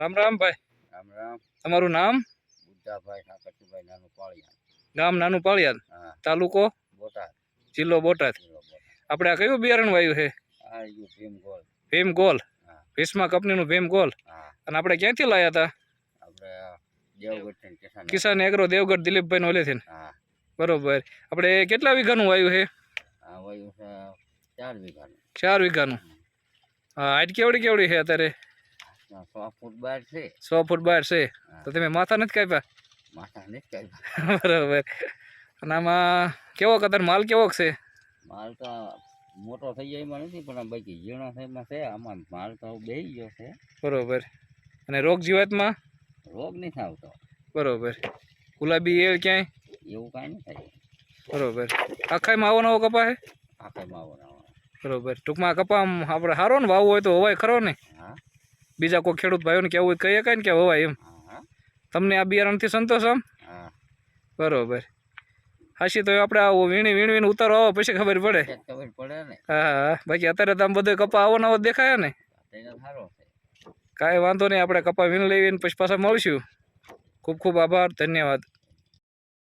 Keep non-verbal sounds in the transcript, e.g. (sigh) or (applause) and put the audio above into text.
રામ રામ ભાઈ. રામ રામ. તમારું નામ? બુદ્ધાભાઈ ઠાકરજીભાઈ નાનું પાળિયા. ગામ નાનું પાળિયાદ તાલુકો? બોટાદ. જિલ્લો બોટાદ. આપણે આ કયું બિયારણ વાયું છે? આ ભીમ ગોલ ભીમ ગોલ. ભીષ્મા કંપનીનું ભીમ ગોલ અને આપણે ક્યાંથી લાયા હતા આપણે દેવગઢ કિસાન એગ્રો દેવગઢ દિલીપભાઈ ઓલેથી હા. બરોબર. આપણે કેટલા વીઘાનું વાયું છે? ચાર વીઘાનું. ચાર વીઘાનું. હા હાઈટ કેવડી કેવડી છે અત્યારે? સો ફૂટ બહાર છે. સો ફૂટ બહાર છે? તો તમે માથા નથી કાપ્યા? માથા નથી કાપ્યા. (laughs) બરાબર. અને આમાં કેવો કદર માલ કેવો છે? માલ તો મોટો થઈ જાય એમાં નથી પણ બાકી ઝીણો એમાં છે. આમાં માલ તો બે ગયો છે. બરોબર. અને રોગ જીવાતમાં? રોગ નહીં થતો બરોબર. ગુલાબી એ ક્યાંય? એવું કાંઈ નહીં થાય. બરોબર. આખાઈમાં આવો નવો કપા છે આખે માવો નવો બરોબર. ટૂંકમાં કપા આપણે સારો ને વાવવો હોય તો હોવાય ખરો ને? હા. બીજા કોઈ ખેડૂત ભાઈઓને કેવું હોય કહીએ કાંઈ ને કે હોવાય એમ. તમને આ બિયારણથી સંતોષ આમ? બરોબર. હાશી તો આપણે આવો વીણી વીણી વીણી ઉતારો આવો પછી ખબર પડે. ખબર પડે ને. હા હા. બાકી અત્યારે તો આમ બધો કપા આવો નવો દેખાય ને. કાંઈ વાંધો નહીં આપણે કપા વીણ લઈને પછી પાછા મળશું. ખૂબ ખૂબ આભાર ધન્યવાદ.